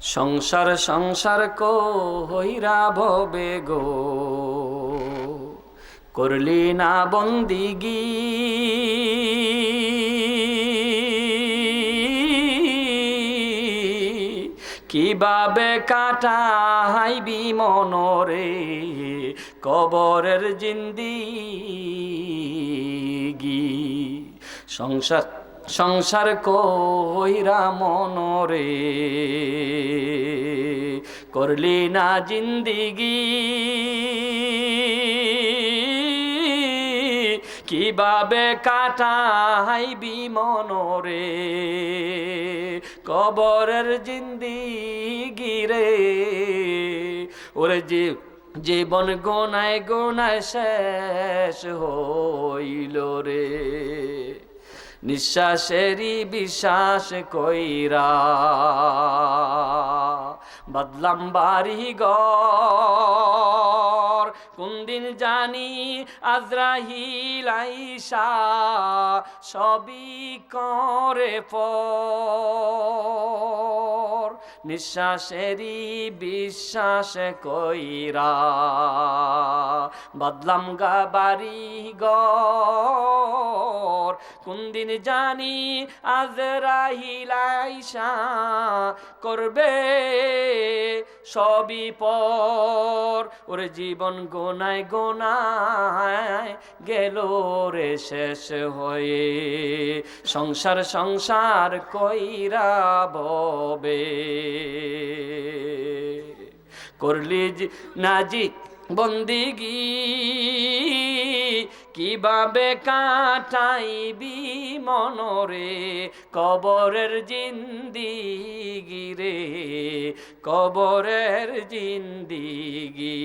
সংসার সংসার কো হইরা ভবে গো। করলি না বন্দিগি কীভাবে কাটাইবি মনরে কবরের জিন্দিগি। সংসার সংসার কইরা মনরে। করলি না জিন্দিগি। কীভাবে কাটাইবি মনরে? কবরের জিন্দিগি রে। ওরে যে জীবন গোনায় গোনায় শেষ হইল রে। নিঃশ্বাসেরই বিশ্বাস কইরা বদলাম বাড়ি গর কোন দিন জানি আজরাহিল আইসা সবই করে পর। নিঃশ্বাসেরই বিশ্বাস কইরা বদলাম গা বাড়ি গর কোন দিন জানি আজরাহিলাইসা করবে সবই পর। ওর জীবন গোনায় গোনায় গেল রে শেষ হয়ে। সংসার সংসার কইরা ববে। করলি নাজি বন্দিগি কীভাবে কাটাইবি মনরে? কবরের জিন্দিগি রে, কবরের জিন্দিগি।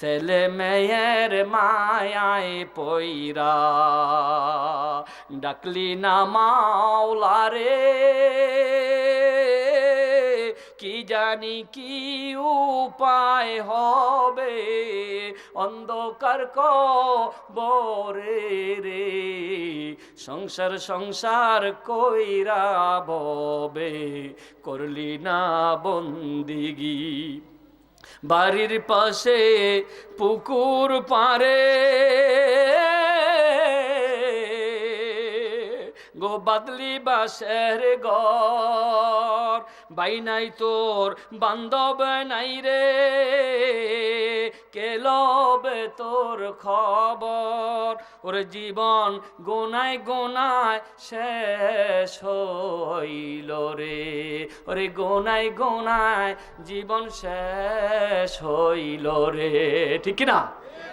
ছেলে মেয়ের মায়ায় পইরা ডাকলি না মাওলারে কি জানি কি উপায় হবে? অন্ধকার কবরে রে। সংসার সংসার কইরা ববে, করলি না বন্দিগি। বাড়ির পাশে পুকুর পারে গো বাদলি বাসের গর বাই নাই তোর বান্ধব নাই রে। কে লবে তোর খবর? ওর জীবন গোনায় গোনায় শেষ হইল রে। ওরে গোনায় গোনায় জীবন শেষ হইল রে। ঠিক না